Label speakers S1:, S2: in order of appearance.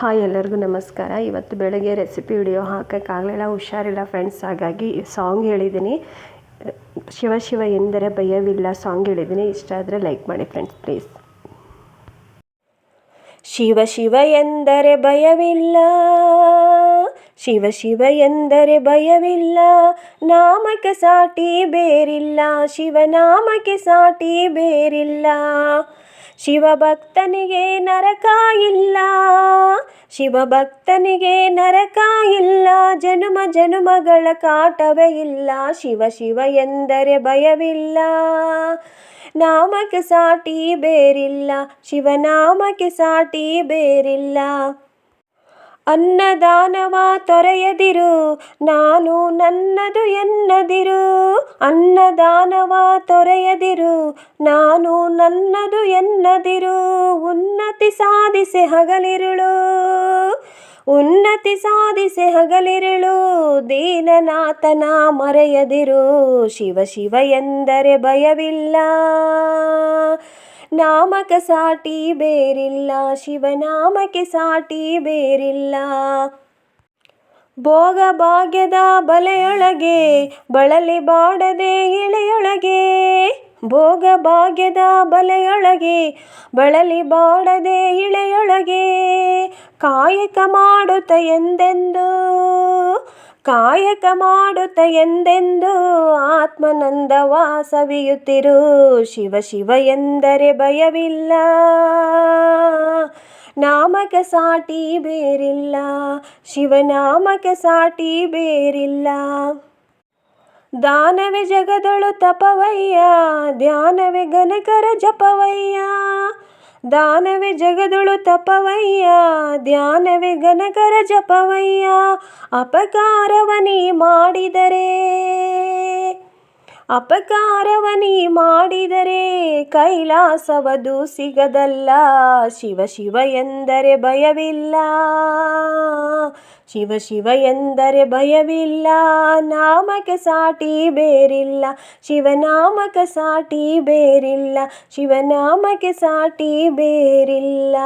S1: Hi ಎಲ್ಲರಿಗೂ ನಮಸ್ಕಾರ. ಇವತ್ತು ಬೆಳಗ್ಗೆ ರೆಸಿಪಿ ವಿಡಿಯೋ ಹಾಕೋಕ್ಕಾಗಲಿಲ್ಲ, ಹುಷಾರಿಲ್ಲ ಫ್ರೆಂಡ್ಸ್ ಹಾಗಾಗಿ ಸಾಂಗ್ ಹೇಳಿದ್ದೀನಿ. ಶಿವ ಶಿವ ಎಂದರೆ ಭಯವಿಲ್ಲ ಸಾಂಗ್ ಹೇಳಿದ್ದೀನಿ. ಇಷ್ಟ ಆದರೆ ಲೈಕ್ ಮಾಡಿ ಫ್ರೆಂಡ್ಸ್ ಪ್ಲೀಸ್ ಶಿವ ಶಿವ ಎಂದರೆ ಭಯವಿಲ್ಲ, ಶಿವ ಶಿವ ಎಂದರೆ ಭಯವಿಲ್ಲ, ನಾಮಕ್ಕೆ ಸಾಟಿ ಬೇರಿಲ್ಲ ಶಿವನಾಮಕ್ಕೆ ಸಾಟಿ ಬೇರಿಲ್ಲ. ಶಿವಭಕ್ತನಿಗೆ ನರಕ ಇಲ್ಲ. ಶಿವಭಕ್ತನಿಗೆ ನರಕ ಇಲ್ಲ. ಜನುಮ ಜನುಮಗಳ ಕಾಟವೇ ಇಲ್ಲ. ಶಿವ ಶಿವ ಎಂದರೆ ಭಯವಿಲ್ಲ. ನಾಮಕ್ಕೆ ಸಾಟಿ ಬೇರಿಲ್ಲ. ಶಿವನಾಮಕ್ಕೆ ಸಾಟಿ ಬೇರಿಲ್ಲ. ಅನ್ನದಾನವ ತೊರೆಯದಿರು. ನಾನು ನನ್ನದು ಎನ್ನದಿರು. ಅನ್ನದಾನವ ತೊರೆಯದಿರು. ನಾನು ನನ್ನದು ಎನ್ನದಿರು, ಉನ್ನತಿ ಸಾಧಿಸೆ ಹಗಲಿರುಳು. ಉನ್ನತಿ ಸಾಧಿಸೆ ಹಗಲಿರುಳು, ದೀನನಾಥನ ಮರೆಯದಿರು. ಶಿವ ಶಿವ ಎಂದರೆ ಭಯವಿಲ್ಲ. ನಾಮಕ ಸಾಟಿ ಬೇರಿಲ್ಲ ಶಿವನಾಮಕ್ಕೆ ಸಾಟಿ ಬೇರಿಲ್ಲ. ಭೋಗ ಭಾಗ್ಯದ ಬಲೆಯೊಳಗೆ, ಬಳಲಿ ಬಾಡದೆ ಇಳೆಯೊಳಗೆ. ಭೋಗ ಭಾಗ್ಯದ ಬಲೆಯೊಳಗೆ, ಬಳಲಿ ಬಾಡದೆ ಇಳೆಯೊಳಗೆ, ಕಾಯಕ ಮಾಡುತ್ತ ಎಂದೆಂದು, ಕಾಯಕ ಮಾಡುತ್ತ ಎಂದೆಂದು ಆತ್ಮನಂದ ವಾಸವಿಯುತ್ತಿರು. ಶಿವ ಶಿವ ಎಂದರೆ ಭಯವಿಲ್ಲ, ನಾಮಕ ಸಾಟಿ ಬೇರಿಲ್ಲ ಶಿವನಾಮಕ ಸಾಟಿ ಬೇರಿಲ್ಲ. ದಾನವೇ ಜಗದಳು ತಪವಯ್ಯ, ಧ್ಯಾನವೇ ಗನಕರ ಜಪವಯ್ಯ. ದಾನವೇ ಜಗದಳು ತಪವಯ್ಯ, ಧ್ಯಾನವೇ ಗನಕರ ಜಪವಯ್ಯ. ಅಪಕಾರವನಿ ಮಾಡಿದರೆ ಅಪಕಾರವನಿ ಮಾಡಿದರೆ ಕೈಲಾಸವದು ಸಿಗದಲ್ಲ. ಶಿವ ಶಿವ ಎಂದರೆ ಭಯವಿಲ್ಲ. ಶಿವ ಶಿವ ಎಂದರೆ ಭಯವಿಲ್ಲ ನಾಮಕ ಸಾಟಿ ಬೇರಿಲ್ಲ ಶಿವನಾಮಕ ಸಾಟಿ ಬೇರಿಲ್ಲ ಶಿವನಾಮಕ ಸಾಟಿ ಬೇರಿಲ್ಲ.